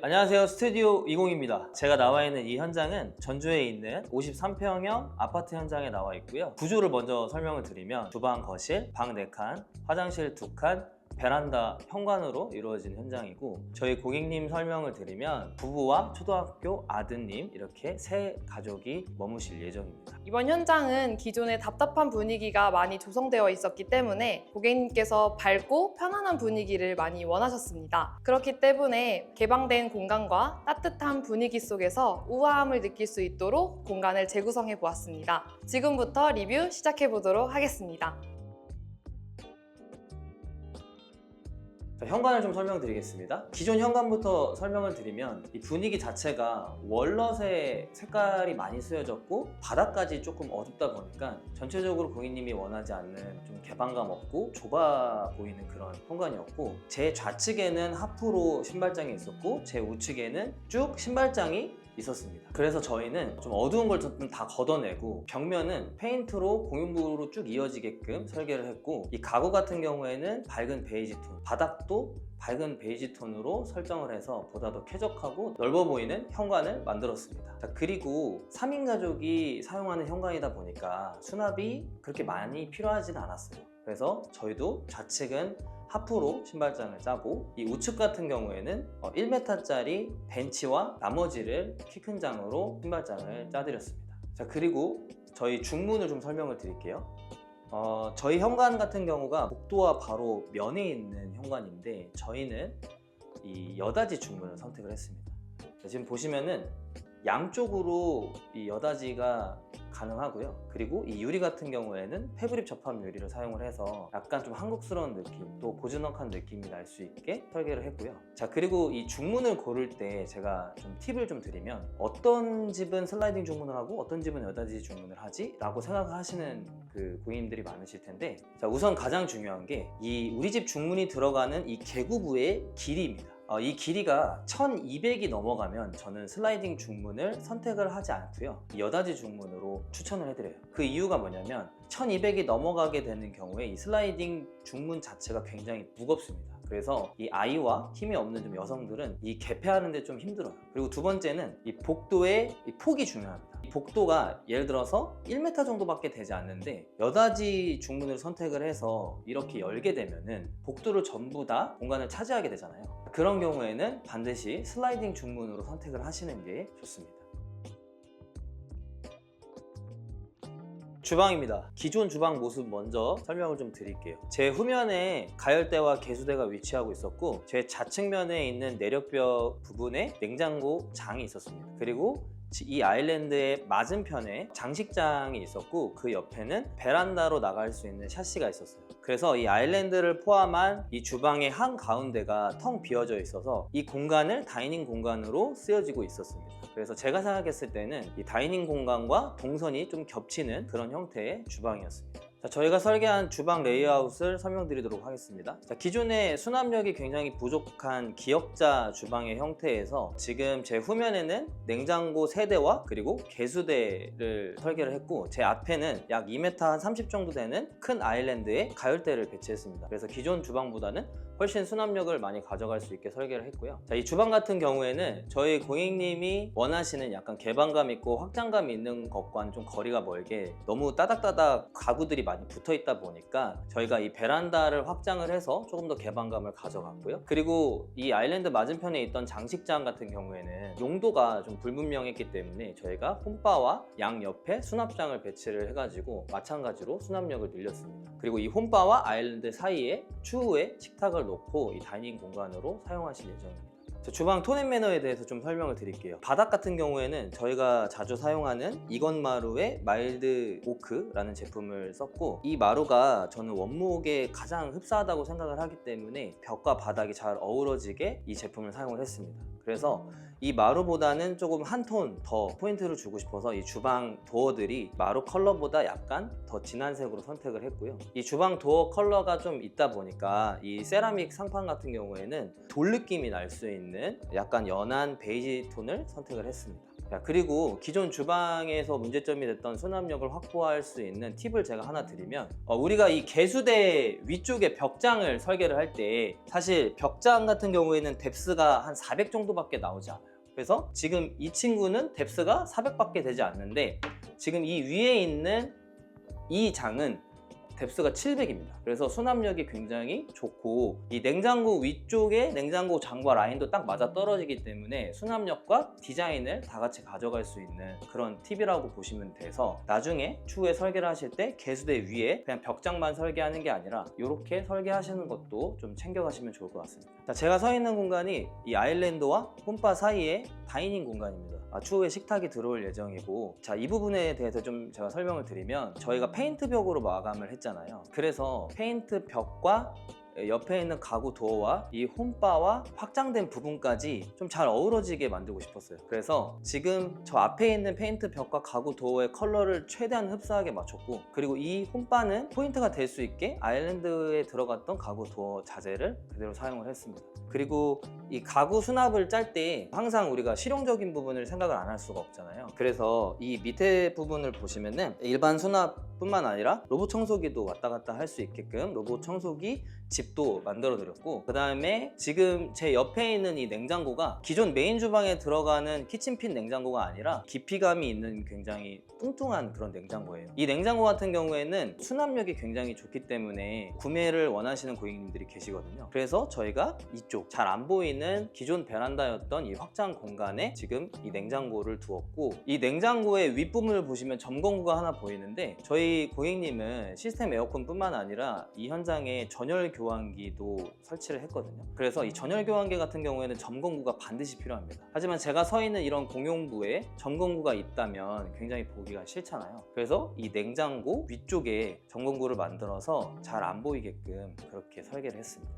안녕하세요 스튜디오 20입니다. 제가 나와 있는 이 현장은 전주에 있는 53평형 아파트 현장에 나와 있고요. 구조를 먼저 설명을 드리면 주방, 거실, 방 4칸, 화장실 2칸 베란다 현관으로 이루어진 현장이고 저희 고객님 설명을 드리면 부부와 초등학교 아드님 이렇게 세 가족이 머무실 예정입니다 이번 현장은 기존의 답답한 분위기가 많이 조성되어 있었기 때문에 고객님께서 밝고 편안한 분위기를 많이 원하셨습니다. 그렇기 때문에 개방된 공간과 따뜻한 분위기 속에서 우아함을 느낄 수 있도록 공간을 재구성해 보았습니다. 지금부터 리뷰 시작해 보도록 하겠습니다. 자, 현관을 좀 설명드리겠습니다. 기존 현관부터 설명을 드리면 이 분위기 자체가 월넛의 색깔이 많이 쓰여졌고 바닥까지 조금 어둡다 보니까 전체적으로 고객님이 원하지 않는 좀 개방감 없고 좁아 보이는 그런 현관이었고 제 좌측에는 하프로 신발장이 있었고 제 우측에는 쭉 신발장이 있었습니다. 그래서 저희는 좀 어두운 걸 좀 다 걷어내고 벽면은 페인트로 공용부로 쭉 이어지게끔 설계를 했고 이 가구 같은 경우에는 밝은 베이지 톤, 바닥도 밝은 베이지 톤으로 설정을 해서 보다 더 쾌적하고 넓어 보이는 현관을 만들었습니다. 자, 그리고 3인 가족이 사용하는 현관이다 보니까 수납이 그렇게 많이 필요하지는 않았어요. 그래서 저희도 좌측은 하프로 신발장을 짜고 이 우측 같은 경우에는 1m짜리 벤치와 나머지를 키 큰 장으로 신발장을 짜드렸습니다. 자 그리고 저희 중문을 좀 설명을 드릴게요. 어, 저희 현관 같은 경우가 복도와 바로 면에 있는 현관인데 저희는 이 여다지 중문을 선택을 했습니다. 자, 지금 보시면은 양쪽으로 이 여다지가 가능하고요. 그리고 이 유리 같은 경우에는 패브릭 접합 유리를 사용을 해서 약간 좀 한국스러운 느낌, 또 고즈넉한 느낌이 날 수 있게 설계를 했고요. 자, 그리고 이 중문을 고를 때 제가 좀 팁을 좀 드리면 어떤 집은 슬라이딩 중문을 하고 어떤 집은 여다지 중문을 하지? 라고 생각하시는 그 고객님들이 많으실 텐데 자, 우선 가장 중요한 게 이 우리 집 중문이 들어가는 이 개구부의 길이입니다. 어, 이 길이가 1200이 넘어가면 저는 슬라이딩 중문을 선택을 하지 않고요. 이 여다지 중문으로 추천을 해드려요. 그 이유가 뭐냐면 1200이 넘어가게 되는 경우에 이 슬라이딩 중문 자체가 굉장히 무겁습니다. 그래서 이 아이와 힘이 없는 좀 여성들은 이 개폐하는데 좀 힘들어요. 그리고 두 번째는 이 복도의 이 폭이 중요합니다. 이 복도가 예를 들어서 1m 정도밖에 되지 않는데 여다지 중문을 선택을 해서 이렇게 열게 되면은 복도를 전부 다 공간을 차지하게 되잖아요. 그런 경우에는 반드시 슬라이딩 중문으로 선택을 하시는 게 좋습니다. 주방입니다. 기존 주방 모습 먼저 설명을 좀 드릴게요. 제 후면에 가열대와 개수대가 위치하고 있었고 제 좌측면에 있는 내력벽 부분에 냉장고 장이 있었습니다. 그리고 이 아일랜드의 맞은편에 장식장이 있었고 그 옆에는 베란다로 나갈 수 있는 샤시가 있었어요. 그래서 이 아일랜드를 포함한 이 주방의 한 가운데가 텅 비어져 있어서 이 공간을 다이닝 공간으로 쓰여지고 있었습니다. 그래서 제가 생각했을 때는 이 다이닝 공간과 동선이 좀 겹치는 그런 형태의 주방이었습니다. 자, 저희가 설계한 주방 레이아웃을 설명드리도록 하겠습니다. 자, 기존의 수납력이 굉장히 부족한 기역자 주방의 형태에서 지금 제 후면에는 냉장고 세대와 그리고 개수대를 설계를 했고 제 앞에는 약 2m 한 30 정도 되는 큰 아일랜드에 가열대를 배치했습니다. 그래서 기존 주방보다는 훨씬 수납력을 많이 가져갈 수 있게 설계를 했고요. 자, 이 주방 같은 경우에는 저희 고객님이 원하시는 약간 개방감 있고 확장감 있는 것과는 좀 거리가 멀게 너무 따닥따닥 가구들이 많이 붙어 있다 보니까 저희가 이 베란다를 확장을 해서 조금 더 개방감을 가져갔고요. 그리고 이 아일랜드 맞은편에 있던 장식장 같은 경우에는 용도가 좀 불분명했기 때문에 저희가 홈바와 양 옆에 수납장을 배치를 해가지고 마찬가지로 수납력을 늘렸습니다. 그리고 이 홈바와 아일랜드 사이에 추후에 식탁을 놓고 이 다이닝 공간으로 사용하실 예정입니다. 자, 주방 톤 앤 매너에 대해서 좀 설명을 드릴게요. 바닥 같은 경우에는 저희가 자주 사용하는 이건 마루의 마일드 오크라는 제품을 썼고 이 마루가 저는 원목에 가장 흡사하다고 생각을 하기 때문에 벽과 바닥이 잘 어우러지게 이 제품을 사용을 했습니다. 그래서 이 마루보다는 조금 한 톤 더 포인트를 주고 싶어서 이 주방 도어들이 마루 컬러보다 약간 더 진한 색으로 선택을 했고요. 이 주방 도어 컬러가 좀 있다 보니까 이 세라믹 상판 같은 경우에는 돌 느낌이 날 수 있는 약간 연한 베이지 톤을 선택을 했습니다. 자, 그리고 기존 주방에서 문제점이 됐던 수납력을 확보할 수 있는 팁을 제가 하나 드리면 어, 우리가 이 개수대 위쪽에 벽장을 설계를 할 때 사실 벽장 같은 경우에는 뎁스가 한 400 정도밖에 나오지 않아요. 그래서 지금 이 친구는 뎁스가 400밖에 되지 않는데 지금 이 위에 있는 이 장은 뎁스가 700입니다. 그래서 수납력이 굉장히 좋고 이 냉장고 위쪽에 냉장고 장과 라인도 딱 맞아 떨어지기 때문에 수납력과 디자인을 다 같이 가져갈 수 있는 그런 팁이라고 보시면 돼서 나중에 추후에 설계를 하실 때 개수대 위에 그냥 벽장만 설계하는 게 아니라 이렇게 설계하시는 것도 좀 챙겨가시면 좋을 것 같습니다. 자, 제가 서 있는 공간이 이 아일랜드와 홈바 사이에 다이닝 공간입니다. 아, 추후에 식탁이 들어올 예정이고 자 이 부분에 대해서 좀 제가 설명을 드리면 저희가 페인트 벽으로 마감을 했잖아요. 그래서 페인트 벽과 옆에 있는 가구 도어와 이 홈바와 확장된 부분까지 좀 잘 어우러지게 만들고 싶었어요 그래서 지금 저 앞에 있는 페인트 벽과 가구 도어의 컬러를 최대한 흡사하게 맞췄고 그리고 이 홈바는 포인트가 될 수 있게 아일랜드에 들어갔던 가구 도어 자재를 그대로 사용을 했습니다 그리고 이 가구 수납을 짤 때 항상 우리가 실용적인 부분을 생각을 안 할 수가 없잖아요. 그래서 이 밑에 부분을 보시면은 일반 수납 뿐만 아니라 로봇 청소기도 왔다 갔다 할 수 있게끔 로봇 청소기 집도 만들어 드렸고 그 다음에 지금 제 옆에 있는 이 냉장고가 기존 메인 주방에 들어가는 키친핀 냉장고가 아니라 깊이감이 있는 굉장히 뚱뚱한 그런 냉장고예요. 이 냉장고 같은 경우에는 수납력이 굉장히 좋기 때문에 구매를 원하시는 고객님들이 계시거든요. 그래서 저희가 이쪽 잘 안 보이는 기존 베란다였던 이 확장 공간에 지금 이 냉장고를 두었고 이 냉장고의 윗부분을 보시면 점검구가 하나 보이는데 저희 고객님은 시스템 에어컨뿐만 아니라 이 현장에 전열 교환기도 설치를 했거든요. 그래서 이 전열 교환기 같은 경우에는 점검구가 반드시 필요합니다. 하지만 제가 서 있는 이런 공용부에 점검구가 있다면 굉장히 보기가 싫잖아요. 그래서 이 냉장고 위쪽에 점검구를 만들어서 잘 안 보이게끔 그렇게 설계를 했습니다.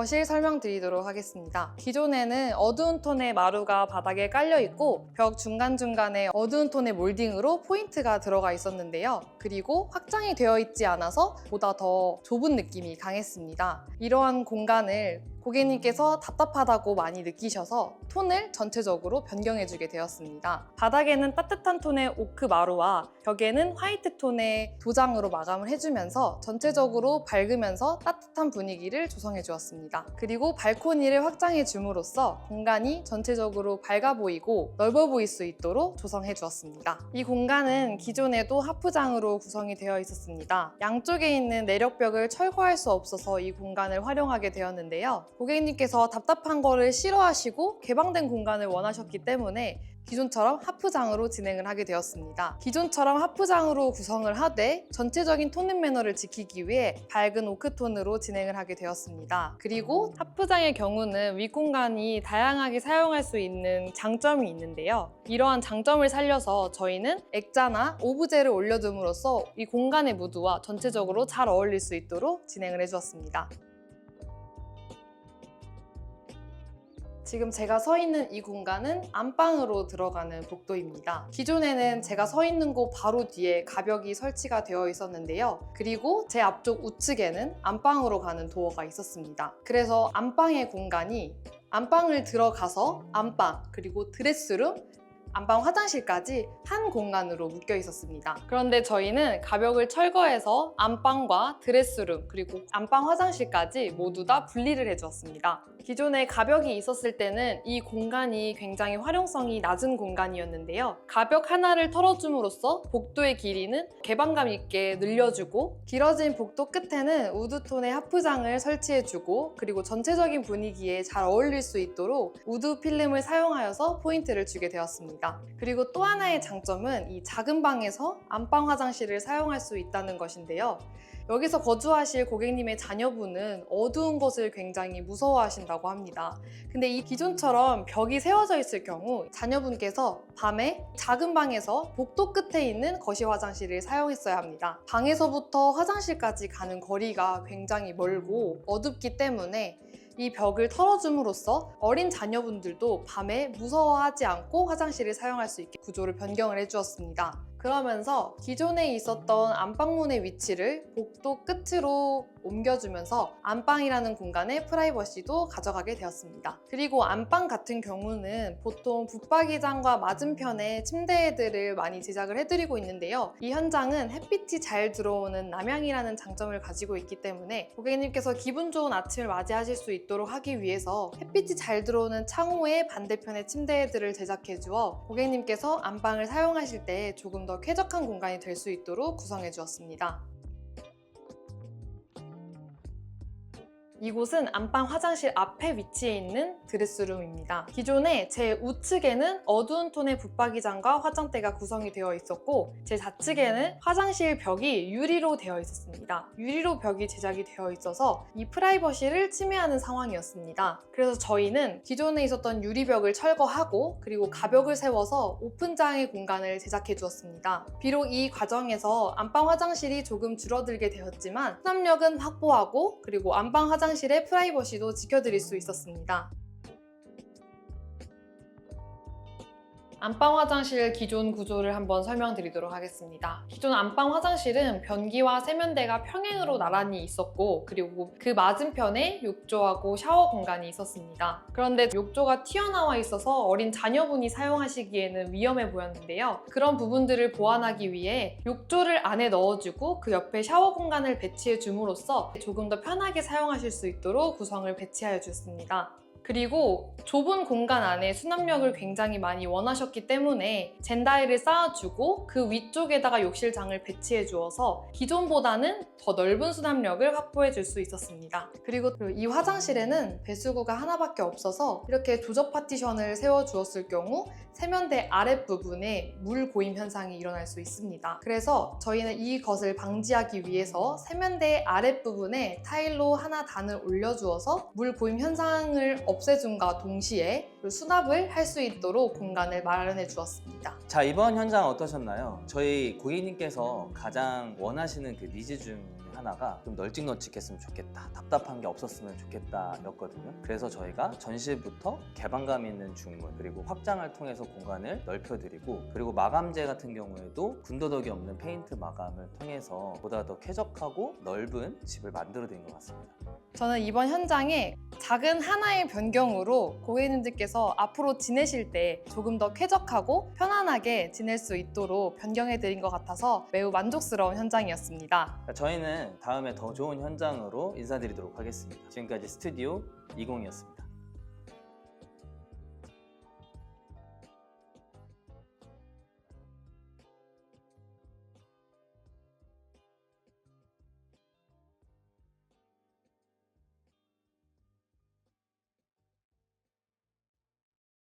거실 설명드리도록 하겠습니다. 기존에는 어두운 톤의 마루가 바닥에 깔려 있고 벽 중간중간에 어두운 톤의 몰딩으로 포인트가 들어가 있었는데요. 그리고 확장이 되어 있지 않아서 보다 더 좁은 느낌이 강했습니다. 이러한 공간을 고객님께서 답답하다고 많이 느끼셔서 톤을 전체적으로 변경해주게 되었습니다. 바닥에는 따뜻한 톤의 오크 마루와 벽에는 화이트 톤의 도장으로 마감을 해주면서 전체적으로 밝으면서 따뜻한 분위기를 조성해 주었습니다. 그리고 발코니를 확장해 줌으로써 공간이 전체적으로 밝아 보이고 넓어 보일 수 있도록 조성해 주었습니다. 이 공간은 기존에도 하프장으로 구성이 되어 있었습니다. 양쪽에 있는 내력벽을 철거할 수 없어서 이 공간을 활용하게 되었는데요. 고객님께서 답답한 거를 싫어하시고 개방된 공간을 원하셨기 때문에 기존처럼 하프장으로 진행을 하게 되었습니다. 기존처럼 하프장으로 구성을 하되 전체적인 톤앤 매너를 지키기 위해 밝은 오크톤으로 진행을 하게 되었습니다. 그리고 하프장의 경우는 윗공간이 다양하게 사용할 수 있는 장점이 있는데요. 이러한 장점을 살려서 저희는 액자나 오브제를 올려둠으로써 이 공간의 무드와 전체적으로 잘 어울릴 수 있도록 진행을 해주었습니다. 지금 제가 서 있는 이 공간은 안방으로 들어가는 복도입니다. 기존에는 제가 서 있는 곳 바로 뒤에 가벽이 설치가 되어 있었는데요. 그리고 제 앞쪽 우측에는 안방으로 가는 도어가 있었습니다. 그래서 안방의 공간이 안방을 들어가서 안방 그리고 드레스룸 안방 화장실까지 한 공간으로 묶여 있었습니다. 그런데 저희는 가벽을 철거해서 안방과 드레스룸 그리고 안방 화장실까지 모두 다 분리를 해주었습니다. 기존에 가벽이 있었을 때는 이 공간이 굉장히 활용성이 낮은 공간이었는데요. 가벽 하나를 털어줌으로써 복도의 길이는 개방감 있게 늘려주고 길어진 복도 끝에는 우드톤의 하프장을 설치해주고 그리고 전체적인 분위기에 잘 어울릴 수 있도록 우드 필름을 사용하여서 포인트를 주게 되었습니다. 그리고 또 하나의 장점은 이 작은 방에서 안방 화장실을 사용할 수 있다는 것인데요. 여기서 거주하실 고객님의 자녀분은 어두운 것을 굉장히 무서워하신다고 합니다. 근데 이 기존처럼 벽이 세워져 있을 경우 자녀분께서 밤에 작은 방에서 복도 끝에 있는 거실 화장실을 사용했어야 합니다. 방에서부터 화장실까지 가는 거리가 굉장히 멀고 어둡기 때문에 이 벽을 털어줌으로써 어린 자녀분들도 밤에 무서워하지 않고 화장실을 사용할 수 있게 구조를 변경을 해주었습니다. 그러면서 기존에 있었던 안방문의 위치를 복도 끝으로 옮겨주면서 안방이라는 공간의 프라이버시도 가져가게 되었습니다. 그리고 안방 같은 경우는 보통 붙박이장과 맞은편에 침대들을 많이 제작을 해드리고 있는데요. 이 현장은 햇빛이 잘 들어오는 남향이라는 장점을 가지고 있기 때문에 고객님께서 기분 좋은 아침을 맞이하실 수 있도록 하기 위해서 햇빛이 잘 들어오는 창호의 반대편에 침대들을 제작해 주어 고객님께서 안방을 사용하실 때 조금 더 쾌적한 공간이 될 수 있도록 구성해 주었습니다. 이곳은 안방 화장실 앞에 위치해 있는 드레스룸입니다. 기존에 제 우측에는 어두운 톤의 붙박이장과 화장대가 구성이 되어 있었고 제 좌측에는 화장실 벽이 유리로 되어 있었습니다. 유리로 벽이 제작이 되어 있어서 이 프라이버시를 침해하는 상황이었습니다. 그래서 저희는 기존에 있었던 유리벽을 철거하고 그리고 가벽을 세워서 오픈장의 공간을 제작해 주었습니다. 비록 이 과정에서 안방 화장실이 조금 줄어들게 되었지만 수납력은 확보하고 그리고 안방 화장실 의 프라이버시도 지켜드릴 수 있었습니다. 안방 화장실 기존 구조를 한번 설명드리도록 하겠습니다. 기존 안방 화장실은 변기와 세면대가 평행으로 나란히 있었고 그리고 그 맞은편에 욕조하고 샤워 공간이 있었습니다. 그런데 욕조가 튀어나와 있어서 어린 자녀분이 사용하시기에는 위험해 보였는데요. 그런 부분들을 보완하기 위해 욕조를 안에 넣어주고 그 옆에 샤워 공간을 배치해 줌으로써 조금 더 편하게 사용하실 수 있도록 구성을 배치하여 주었습니다. 그리고 좁은 공간 안에 수납력을 굉장히 많이 원하셨기 때문에 젠다이를 쌓아주고 그 위쪽에다가 욕실장을 배치해 주어서 기존보다는 더 넓은 수납력을 확보해 줄 수 있었습니다. 그리고 이 화장실에는 배수구가 하나밖에 없어서 이렇게 조접 파티션을 세워 주었을 경우 세면대 아랫부분에 물 고임 현상이 일어날 수 있습니다. 그래서 저희는 이것을 방지하기 위해서 세면대 아랫부분에 타일로 하나 단을 올려주어서 물 고임 현상을 없애줌과 동시에 수납을 할 수 있도록 공간을 마련해 주었습니다. 자 이번 현장 어떠셨나요? 저희 고객님께서 가장 원하시는 그 니즈 중 하나가 좀 널찍널찍했으면 좋겠다 답답한 게 없었으면 좋겠다 였거든요 그래서 저희가 전시부터 개방감 있는 중문 그리고 확장을 통해서 공간을 넓혀드리고 그리고 마감재 같은 경우에도 군더더기 없는 페인트 마감을 통해서 보다 더 쾌적하고 넓은 집을 만들어 드린 것 같습니다 저는 이번 현장에 작은 하나의 변경으로 고객님들께서 앞으로 지내실 때 조금 더 쾌적하고 편안하게 지낼 수 있도록 변경해 드린 것 같아서 매우 만족스러운 현장이었습니다. 자, 저희 는 다음에 더 좋은 현장으로 인사드리도록 하겠습니다. 지금까지 스튜디오 20이었습니다